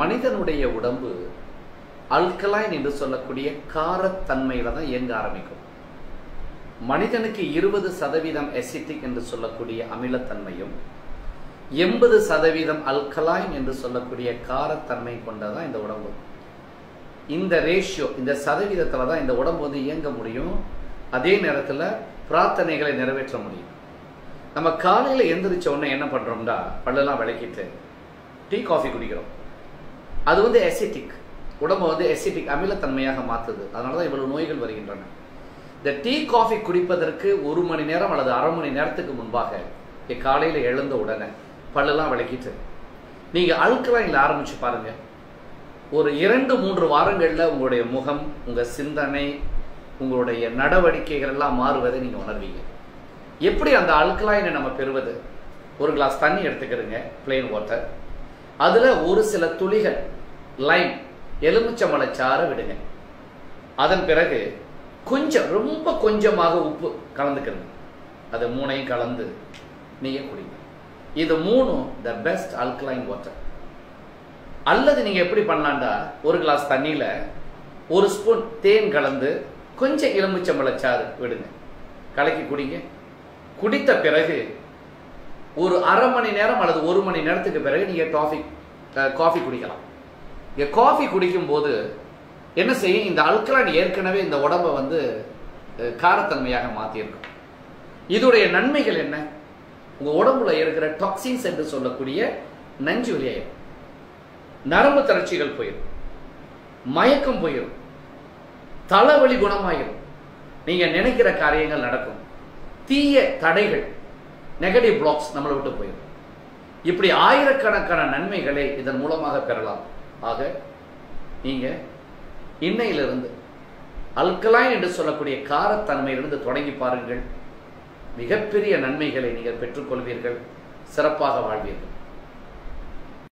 மனிதனுடைய உடம்பு அல்கலைன் என்று சொல்லக்கூடிய காரத்தன்மையில தான் இயங்க ஆரம்பிக்கும். மனிதனுக்கு இருபது சதவீதம் எசிட்டிக் என்று சொல்லக்கூடிய அமிலத்தன்மையும் எண்பது சதவீதம் அல்கலைன் என்று சொல்லக்கூடிய காரத்தன்மை கொண்டதான் இந்த உடம்பு. இந்த ரேஷியோ இந்த சதவீதத்தில் தான் இந்த உடம்பு வந்து இயங்க முடியும். அதே நேரத்தில் பிரார்த்தனைகளை நிறைவேற்ற முடியும். நம்ம காலையில் எந்திரிச்ச உடனே என்ன பண்ணுறோம்டா பல்லெல்லாம் விளக்கிட்டு டீ காஃபி குடிக்கிறோம். அது வந்து எசிட்டிக் உடம்பை வந்து எசிட்டிக் அமிலத்தன்மையாக மாற்றுது. அதனால தான் இவ்வளவு நோய்கள் வருகின்றன. இந்த டீ காஃபி குடிப்பதற்கு ஒரு மணி நேரம் அல்லது அரை மணி நேரத்துக்கு முன்பாக காலையில் எழுந்த உடனே பல்லெல்லாம் விளக்கிட்டு நீங்கள் அல்கலைனில் ஆரம்பிச்சு பாருங்க. ஒரு இரண்டு மூன்று வாரங்களில் உங்களுடைய முகம் உங்கள் சிந்தனை உங்களுடைய நடவடிக்கைகள் எல்லாம் மாறுவதை நீங்கள் உணர்வீங்க. எப்படி அந்த அழுக்கலாயினை நம்ம பெறுவது? ஒரு கிளாஸ் தண்ணி எடுத்துக்கிறோங்க பிளெயின் வாட்டர் அதில் ஒரு சில துளிகள் லைம் எலுமிச்சம்பழச்சாறு விடுங்க. அதன் பிறகு கொஞ்சம் ரொம்ப கொஞ்சமாக உப்பு கலந்துக்கிறது அது மூணையும் கலந்து நீங்கள் குடிங்க. இது மூணும் த பெஸ்ட் அல்கலைன் வாட்டர் அல்லது நீங்க எப்படி பண்ணலாண்டா ஒரு கிளாஸ் தண்ணியில ஒரு ஸ்பூன் தேன் கலந்து கொஞ்சம் எலுமிச்சம்பழச்சாறு விடுங்க. கலக்கி குடிங்க. குடித்த பிறகு ஒரு அரை மணி நேரம் அல்லது ஒரு மணி நேரத்துக்கு பிறகு நீங்க காஃபி காஃபி குடிக்கலாம். இங்க காஃபி குடிக்கும் போது என்ன செய்யும்? இந்த அல்கலான் ஏற்கனவே இந்த உடம்பை வந்து காரத்தன்மையாக மாற்றியிருக்கும் இதோடைய நன்மைகள் என்ன? உங்க உடம்புல இருக்கிற டாக்ஸின்ஸ் என்று சொல்லக்கூடிய நஞ்சு வெளியாயிரும். நரம்பு தளர்ச்சிகள் போயிடும் மயக்கம் போயிடும் தலைவலி குணமாயிரும். நீங்க நினைக்கிற காரியங்கள் நடக்கும். தீய தடைகள் நெகட்டிவ் பிளாக்ஸ் நம்மளை விட்டு போயிடும். இப்படி ஆயிரக்கணக்கான நன்மைகளை இதன் மூலமாக பெறலாம். ஆக நீங்க இன்னையிலிருந்து அல்கலாய் என்று சொல்லக்கூடிய காரத்தன்மையிலிருந்து தொடங்கி பாருங்கள். மிகப்பெரிய நன்மைகளை நீங்கள் பெற்றுக்கொள்வீர்கள். சிறப்பாக வாழ்வீர்கள்.